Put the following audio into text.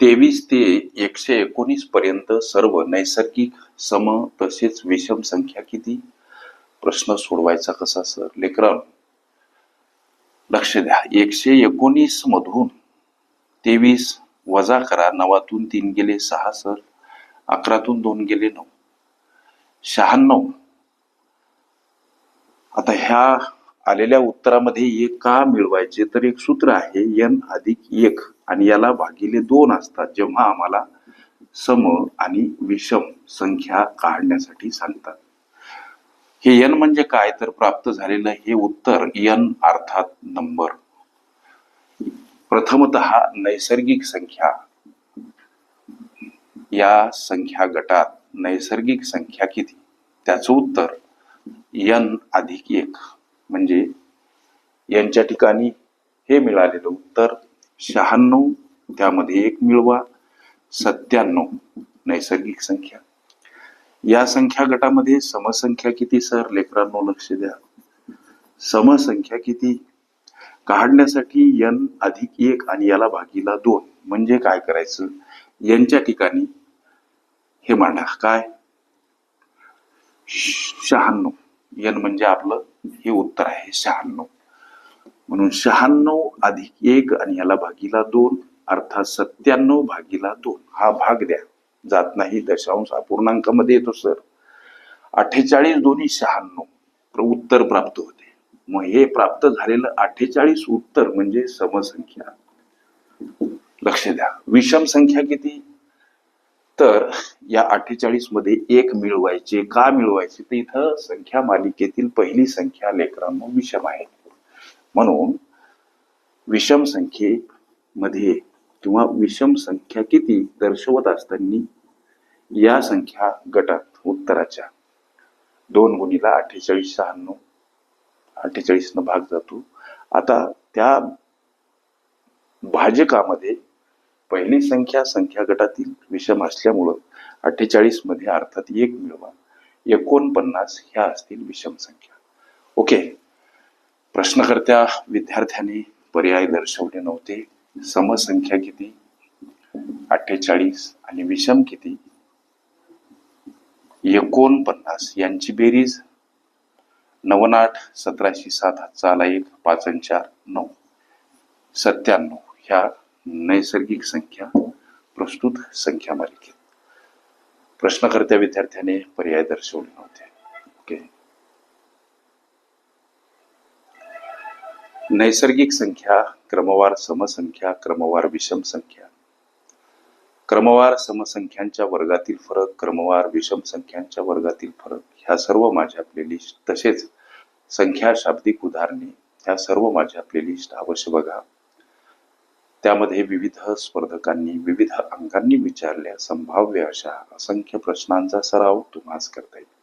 तेवीस ते एकशे एकोणीस पर्यंत सर्व नैसर्गिक सम तसेच विषम संख्या किती? प्रश्न सोडवायचा कसा सर? लेकरा लक्ष द्या. एकशे एकोणीस मधून तेवीस वजा करा. नवातून तीन गेले सहा सर. अकरातून दोन गेले नऊ. शहाण्णव. आता ह्या आलेल्या उत्तरामध्ये एक का मिळवायचे? तर एक सूत्र आहे एन अधिक एक. आणि याला भागिले दोन असतात जेव्हा आम्हाला सम आणि विषम संख्या काढण्यासाठी सांगतात. हे यन म्हणजे काय तर प्राप्त झालेलं हे उत्तर यन अर्थात नंबर. प्रथमत नैसर्गिक संख्या. या संख्या गटात नैसर्गिक संख्या किती? त्याचं उत्तर यन अधिक एक. म्हणजे यांच्या ठिकाणी हे मिळालेलं उत्तर शहाण्णव त्यामध्ये एक मिळवा सत्त्याण्णव नैसर्गिक संख्या. या संख्या गटामध्ये समसंख्या किती सर? लेकरांनो लक्ष द्या. समसंख्या किती? काढण्यासाठी एन अधिक एक आणि याला भागीला दोन. म्हणजे काय करायचं? यांच्या ठिकाणी हे मांडा. काय? शहाण्णव. यन म्हणजे आपलं हे उत्तर आहे शहाण्णव. म्हणून शहाण्णव अधिक एक आणि याला भागीला दोन अर्थात सत्त्याण्णव भागीला दोन. हा भाग द्या. जात नाही दशांश अपूर्णांकामध्ये येतो सर. अठ्ठेचाळीस दोन्ही शहाण्णव. उत्तर प्राप्त होते. मग हे प्राप्त झालेलं अठ्ठेचाळीस उत्तर म्हणजे समसंख्या. लक्ष द्या. विषम संख्या किती? तर या अठ्ठेचाळीसमध्ये एक मिळवायचे का मिळवायचे? तर इथं संख्या मालिकेतील पहिली संख्या लेकरांना विषम आहे. म्हणून विषम संख्येमध्ये किंवा विषम संख्या किती दर्शवत असताना या संख्या गटात उत्तराच्या दोन गुणीला अठ्ठेचाळीस शहाण्णव अठ्ठेचाळीस न भाग जातो. आता त्या भाजकामध्ये पहिली संख्या संख्या गटातील विषम असल्यामुळं अठ्ठेचाळीसमध्ये अर्थात एक मिळवा. एकोणपन्नास ह्या असतील विषम संख्या. ओके? प्रश्नकर्त्या विद्यार्थ्यांनी पर्याय दर्शवले नव्हते. समसंख्या किती? अठ्ठेचाळीस आणि विषम किती? एकोणपन्नास यांची बेरीज. नवनाठ सतराशे सात हातचा एक पाच चार नऊ. सत्त्याण्णव ह्या नैसर्गिक संख्या प्रस्तुत संख्या मालिकेत. प्रश्नकर्त्या विद्यार्थ्याने पर्याय दर्शवले नव्हते. नैसर्गिक संख्या क्रमवार समसंख्या क्रमवार विषम संख्या. क्रमवार समसंख्यांच्या वर्गातील फरक क्रमवार विषम संख्यांच्या वर्गातील फरक ह्या सर्व माझ्या प्लेलिस्ट तसेच संख्या शाब्दिक उदाहरणे ह्या सर्व माझ्या प्लेलिस्ट अवश्य बघा. त्यामध्ये विविध स्पर्धकांनी विविध अंकांनी विचारल्या संभाव्य अशा असंख्य प्रश्नांचा सराव तुम्हाला करता येईल.